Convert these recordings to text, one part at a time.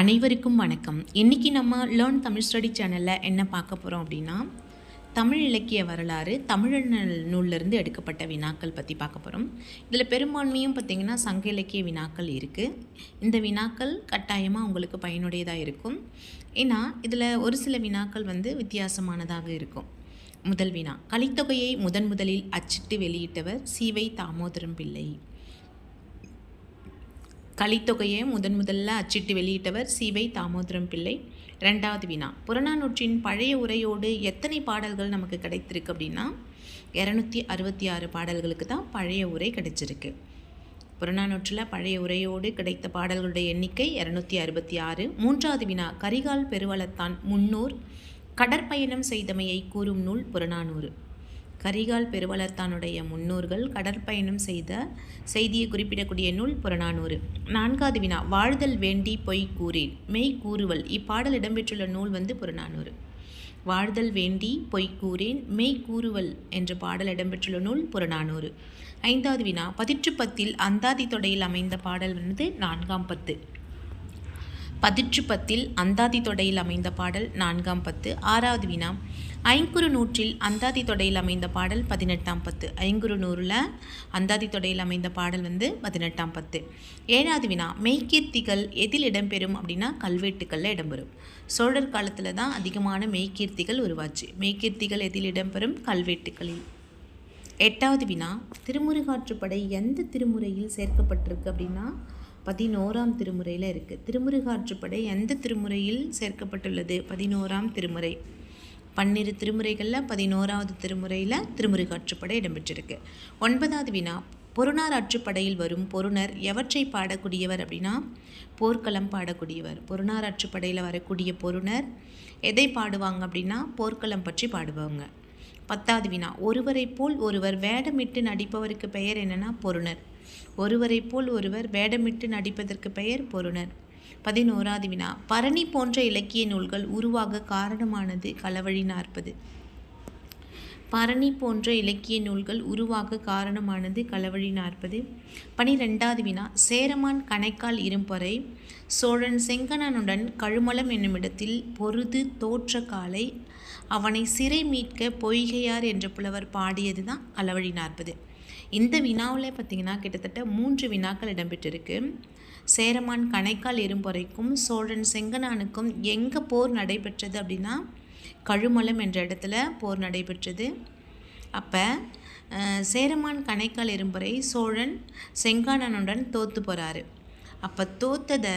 அனைவருக்கும் வணக்கம். இன்றைக்கி நம்ம லேர்ன் தமிழ் ஸ்டடி சேனலில் என்ன பார்க்க போகிறோம் அப்படின்னா தமிழ் இலக்கிய வரலாறு தமிழ் நூல்லேருந்து எடுக்கப்பட்ட வினாக்கள் பற்றி பார்க்க போகிறோம் இதில் பெரும்பான்மையும் பார்த்திங்கன்னா சங்க இலக்கிய வினாக்கள் இருக்குது இந்த வினாக்கள் கட்டாயமாக உங்களுக்கு பயனுடையதாக இருக்கும். ஏன்னா இதில் ஒரு சில வினாக்கள் வந்து வித்தியாசமானதாக இருக்கும். முதல் வினா கலித்தொகையை முதன் முதலில் அச்சிட்டு வெளியிட்டவர் சீவை தாமோதரம் பிள்ளை. கலித்தொகையை முதன் முதல்ல அச்சிட்டு வெளியிட்டவர் சிவை தாமோதரம் பிள்ளை. ரெண்டாவது வினா புறநானூற்றின் பழைய உரையோடு எத்தனை பாடல்கள் நமக்கு கிடைத்திருக்கு அப்படின்னா இரநூத்தி அறுபத்தி ஆறு பாடல்களுக்கு தான் பழைய உரை கிடைச்சிருக்கு. புறநானூற்றில் பழைய உரையோடு கிடைத்த பாடல்களுடைய எண்ணிக்கை இரநூத்தி அறுபத்தி ஆறு மூன்றாவது வினா கரிகால் பெருவளத்தான் முன்னூர். கடற்பயணம் செய்தமையை கூறும் நூல் புறநானூறு. கரிகால் பெருவளத்தானுடைய முன்னோர்கள் கடற்பயணம் செய்த செய்தியை குறிப்பிடக்கூடிய நூல் புறநானூறு. நான்காவது வினா வாழ்தல் வேண்டி பொய் கூறேன் மெய் கூறுவல் இப்பாடல் இடம்பெற்றுள்ள நூல் வந்து புறநானூறு. வாழ்தல் வேண்டி பொய் கூறேன் மெய் கூறுவல் என்ற பாடல் இடம்பெற்றுள்ள நூல் புறநானூறு. ஐந்தாவது வினா பதிற்று பத்தில் அந்தாதி தொடையில் அமைந்த பாடல் வந்து நான்காம் பத்து. பதிற்று பத்தில் அந்தாதி தொடையில் அமைந்த பாடல் நான்காம் பத்து. ஆறாவது வினா ஐங்குறு நூற்றில் அந்தாதி தொடையில் அமைந்த பாடல் பதினெட்டாம் பத்து. ஐங்குறு நூறில் அந்தாதி தொடையில் அமைந்த பாடல் வந்து பதினெட்டாம் பத்து. ஏழாவது வினா மெய்கீர்த்திகள் எதில் இடம்பெறும் அப்படின்னா கல்வெட்டுக்களில் இடம்பெறும். சோழர் காலத்தில் தான் அதிகமான மெய்கீர்த்திகள் உருவாச்சு. மெய்கீர்த்திகள் எதில் இடம்பெறும்? கல்வெட்டுக்களில். எட்டாவது வினா திருமுருகாற்றுப்படை எந்த திருமுறையில் சேர்க்கப்பட்டிருக்கு அப்படின்னா பதினோராம் திருமுறையில் இருக்குது திருமுருகாற்றுப்படை எந்த திருமுறையில் சேர்க்கப்பட்டுள்ளது? பதினோராம் திருமுறை. பன்னிரு திருமுறைகளில் பதினோராவது திருமுறையில் திருமுருகாற்றுப்படை இடம்பெற்றிருக்கு. ஒன்பதாவது வினா பொருணார் ஆற்றுப்படையில் வரும் பொருணர் எவற்றை பாடக்கூடியவர் அப்படின்னா போர்க்களம் பாடக்கூடியவர். பொருணார் ஆற்றுப்படையில் வரக்கூடிய பொருணர் எதை பாடுவாங்க அப்படின்னா போர்க்களம் பற்றி பாடுவாங்க பத்தாவது வினா ஒருவரை போல் ஒருவர் வேடமிட்டு நடிப்பவருக்கு பெயர் என்னன்னா பொருணர். ஒருவரை போல் ஒருவர் வேடமிட்டு நடிப்பதற்கு பெயர் பொருணர். பதினோராது வினா. பரணி போன்ற இலக்கிய நூல்கள் உருவாக காரணமானது களவழி நாற்பது. பரணி போன்ற இலக்கிய நூல்கள் உருவாக காரணமானது களவழி நாற்பது. பனிரெண்டாவது வினா. சேரமான் கணைக்கால் இரும்பொறை. சோழன் செங்கனனுடன் கழுமலம் என்னுமிடத்தில் பொருது தோற்ற காலை. அவனை சிறை மீட்க பொய்கையார் என்ற புலவர் பாடியது தான் களவழி நாற்பது. இந்த வினாவில் பார்த்திங்கன்னா கிட்டத்தட்ட மூன்று வினாக்கள் இடம்பெற்றிருக்கு. சேரமான் கணைக்கால் இரும்பொறைக்கும் சோழன் செங்கனானுக்கும் எங்கே போர் நடைபெற்றது அப்படின்னா கழுமலம் என்ற இடத்துல போர் நடைபெற்றது. அப்போ சேரமான் கணைக்கால் இரும்பொறை சோழன் செங்கானனுடன் தோற்று போகிறாரு அப்போ தோத்ததை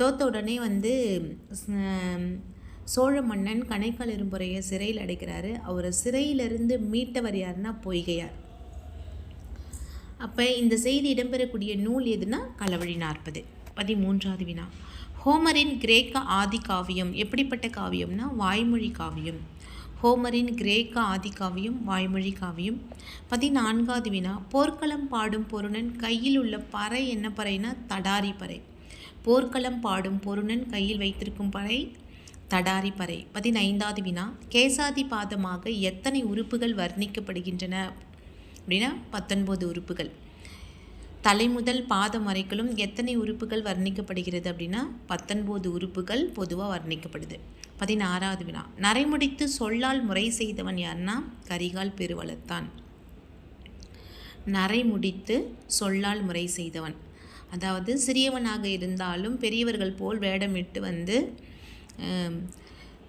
தோத்த உடனே வந்து சோழ மன்னன் கணைக்கால் இரும்புறையை சிறையில் அடைக்கிறாரு. அவரை சிறையிலிருந்து மீட்டவர் யாருன்னா பொய்கையார். அப்போ இந்த செய்தி இடம்பெறக்கூடிய நூல் எதுனா களவழி நாற்பது பதிமூன்றாவது வினா. ஹோமரின் கிரேக்க ஆதி காவியம் எப்படிப்பட்ட காவியம்னா வாய்மொழி காவியம். ஹோமரின் கிரேக்க ஆதி காவியம் வாய்மொழி காவியம். பதினான்காவது வினா போர்க்களம் பாடும் பொருணன் கையில் உள்ள பறை என்ன பறைனா தடாரி பறை. போர்க்களம் பாடும் பொருணன் கையில் வைத்திருக்கும் பறை தடாரி பறை. பதினைந்தாவது வினா கேசாதி பாதமாக எத்தனை உறுப்புகள் வர்ணிக்கப்படுகின்றன? அப்படின்னா பத்தொன்பது உறுப்புகள். தலை முதல் பாதம் வரைக்கும் எத்தனை உறுப்புகள் வர்ணிக்கப்படுகிறது அப்படின்னா பத்தொன்பது உறுப்புகள் பொதுவாக வர்ணிக்கப்படுது. பதினாறாவது வினா. நரைமுடித்து சொல்லால் முறை செய்தவன் யாருன்னா கரிகால் பெருவளத்தான். நரைமுடித்து சொல்லால் முறை செய்தவன். அதாவது சிறியவனாக இருந்தாலும் பெரியவர்கள் போல் வேடமிட்டு வந்து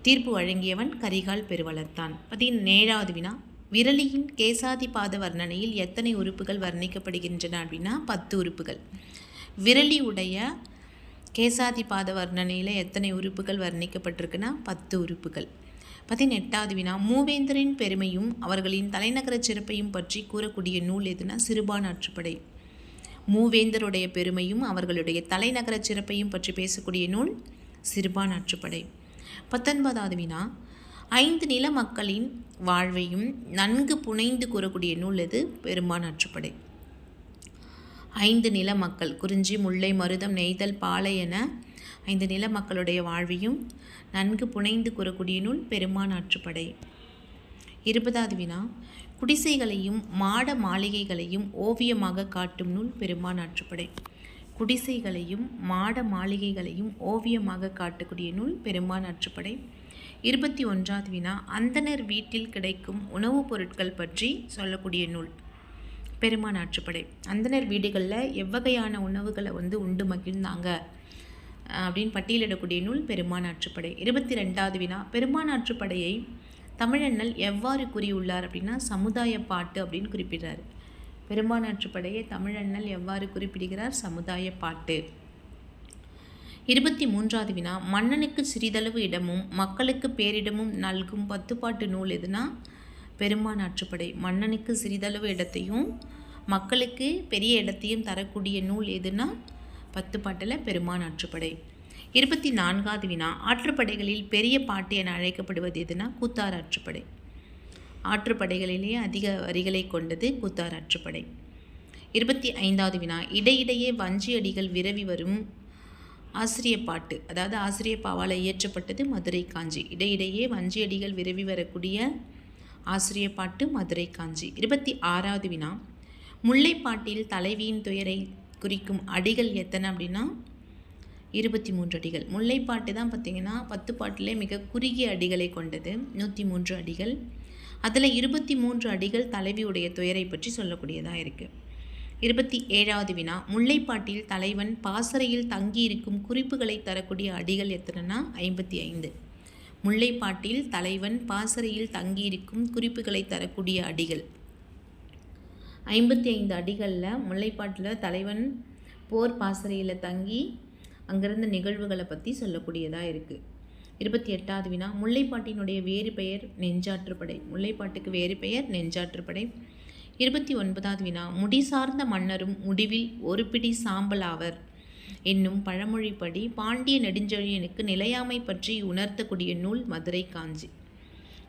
தீர்ப்பு வழங்கியவன் கரிகால் பெருவளத்தான். பதினேழாவது வினா. விரலியின் கேசாதிபாத வர்ணனையில் எத்தனை உறுப்புகள் வர்ணிக்கப்படுகின்றன அப்படின்னா பத்து உறுப்புகள். விரலி உடைய கேசாதிபாத வர்ணனையில் எத்தனை உறுப்புகள் வர்ணிக்கப்பட்டிருக்குன்னா பத்து உறுப்புகள். பதினெட்டாவது வினா மூவேந்தரின் பெருமையும் அவர்களின் தலைநகர சிறப்பையும் பற்றி கூறக்கூடிய நூல் எதுனா சிறுபான் ஆற்றுப்படை மூவேந்தருடைய பெருமையும் அவர்களுடைய தலைநகர சிறப்பையும் பற்றி பேசக்கூடிய நூல் சிறுபான் ஆற்றுப்படை பத்தொன்பதாவது வினா ஐந்து நில மக்களின் வாழ்வையும் நன்கு புனைந்து கூறக்கூடிய நூல் இது பெருமான் ஆற்றுப்படை. ஐந்து நில மக்கள் குறிஞ்சி முல்லை மருதம் நெய்தல் பாலை என ஐந்து நில மக்களுடைய வாழ்வையும் நன்கு புனைந்து கூறக்கூடிய நூல் பெருமான் ஆற்றுப்படை. இருபதாவது வினா. குடிசைகளையும் மாட மாளிகைகளையும் ஓவியமாக காட்டும் நூல் பெருமான் ஆற்றுப்படை. குடிசைகளையும் மாட மாளிகைகளையும் ஓவியமாக காட்டக்கூடிய நூல் பெருமான் ஆற்றுப்படை. இருபத்தி ஒன்றாவது வினா அந்தணர் வீட்டில் கிடைக்கும் உணவுப் பொருட்கள் பற்றி சொல்லக்கூடிய நூல். பெருமான் ஆற்றுப்படை. அந்தணர் வீடுகளில் எவ்வகையான உணவுகளை வந்து உண்டு மகிழ்ந்தாங்க? அப்படின்னு பட்டியலிடக்கூடிய நூல் பெருமான் ஆற்றுப்படை. இருபத்தி ரெண்டாவது வினா பெருமான் ஆற்றுப்படையை தமிழண்ணல் எவ்வாறு கூறியுள்ளார்? அப்படின்னா சமுதாய பாட்டு அப்படின்னு குறிப்பிடுறார். பெருமான் ஆற்றுப்படையை தமிழண்ணல் எவ்வாறு குறிப்பிடுகிறார்? சமுதாய பாட்டு. இருபத்தி மூன்றாவது வினா மன்னனுக்கு சிறிதளவு இடமும் மக்களுக்கு பேரிடமும் நல்கும் பத்துப்பாட்டு நூல் எதுனா? பெருமான் ஆற்றுப்படை. மன்னனுக்கு சிறிதளவு இடத்தையும் மக்களுக்கு பெரிய இடத்தையும் தரக்கூடிய நூல் எதுனா? பத்து பாட்டில் பெருமான் ஆற்றுப்படை. இருபத்தி நான்காவது வினா ஆற்றுப்படைகளில் பெரிய பாட்டு என அழைக்கப்படுவது எதுனா? கூத்தார் ஆற்றுப்படை. ஆற்றுப்படைகளிலேயே அதிக வரிகளை கொண்டது கூத்தார் ஆற்றுப்படை. இருபத்தி ஐந்தாவது வினா இடையிடையே வஞ்சி அடிகள் விரவி வரும் ஆசிரிய பாட்டு அதாவது ஆசிரிய பாவால் இயற்றப்பட்டது மதுரை காஞ்சி. இடையிடையே வஞ்சி அடிகள் விரவி வரக்கூடிய ஆசிரிய பாட்டு மதுரை காஞ்சி. இருபத்தி ஆறாவது வினா. முல்லைப்பாட்டில் தலைவியின் துயரை குறிக்கும் அடிகள் எத்தனை அப்படின்னா இருபத்தி மூன்று அடிகள். முல்லைப்பாட்டு தான் பார்த்திங்கன்னா பத்து பாட்டிலே மிக குறுகிய அடிகளை கொண்டது நூற்றி மூன்று அடிகள். அதில் இருபத்தி மூன்று அடிகள் தலைவியுடைய துயரை பற்றி சொல்லக்கூடியதாக இருக்குது இருபத்தி ஏழாவது வினா. முல்லைப்பாட்டில் தலைவன் பாசறையில் தங்கியிருக்கும் குறிப்புகளை தரக்கூடிய அடிகள் எத்தனைனா? ஐம்பத்தி ஐந்து. முல்லைப்பாட்டில் தலைவன் பாசறையில் தங்கியிருக்கும் குறிப்புகளை தரக்கூடிய அடிகள். ஐம்பத்தி ஐந்து அடிகளில் முல்லைப்பாட்டில் தலைவன் போர் பாசறையில் தங்கி அங்கிருந்த நிகழ்வுகளை பற்றி சொல்லக்கூடியதாக இருக்குது இருபத்தி எட்டாவது வினா. முல்லைப்பாட்டினுடைய வேறு பெயர் நெஞ்சாற்றுப்படை. முல்லைப்பாட்டுக்கு வேறு பெயர் நெஞ்சாற்றுப்படை. இருபத்தி ஒன்பதாவது வினா. முடி சார்ந்த மன்னரும் முடிவில் ஒரு பிடி சாம்பல் ஆவர். என்னும் பழமொழிப்படி பாண்டிய நெடுஞ்செழியனுக்கு நிலையாமை பற்றி உணர்த்தக்கூடிய நூல் மதுரை காஞ்சி.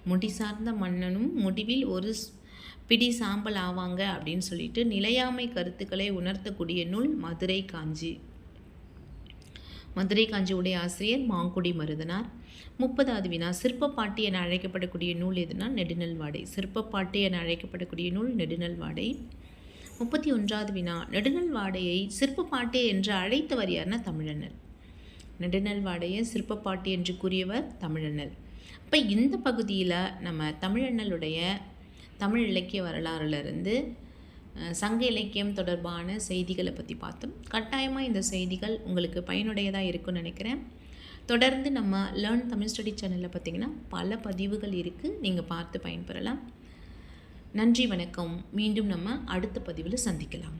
முடி சார்ந்த மன்னனும் முடிவில் ஒரு பிடி சாம்பல் ஆவாங்க அப்படின்னு சொல்லிட்டு நிலையாமை கருத்துக்களை உணர்த்தக்கூடிய நூல் மதுரை காஞ்சி. மதுரை காஞ்சியுடைய ஆசிரியர் மாங்குடி மருதனார். முப்பதாவது வினா சிற்பப்பாட்டு என அழைக்கப்படக்கூடிய நூல் எதுனா நெடுநல்வாடை. சிற்பப்பாட்டு என அழைக்கப்படக்கூடிய நூல் நெடுநல்வாடை. முப்பத்தி ஒன்றாவது வினா நெடுநல்வாடையை சிற்பப்பாட்டு என்று அழைத்தவர் யாருன்னா தமிழனர் நெடுநல்வாடையை சிற்பப்பாட்டு என்று கூறியவர் தமிழனர் அப்போ இந்த பகுதியில் நம்ம தமிழண்ணலுடைய தமிழ் இலக்கிய வரலாறுலேருந்து சங்க இலக்கியம் தொடர்பான செய்திகளை பற்றி பார்த்தோம். கட்டாயமாக இந்த செய்திகள் உங்களுக்கு பயனுடையதாக இருக்கும்னு நினைக்கிறேன். தொடர்ந்து நம்ம லேர்ன் தமிழ் ஸ்டடி சேனலில் பார்த்திங்கன்னா பல பதிவுகள் இருக்குது நீங்கள் பார்த்து பயன்பெறலாம். நன்றி வணக்கம். மீண்டும் நம்ம அடுத்த பதிவில் சந்திக்கலாம்.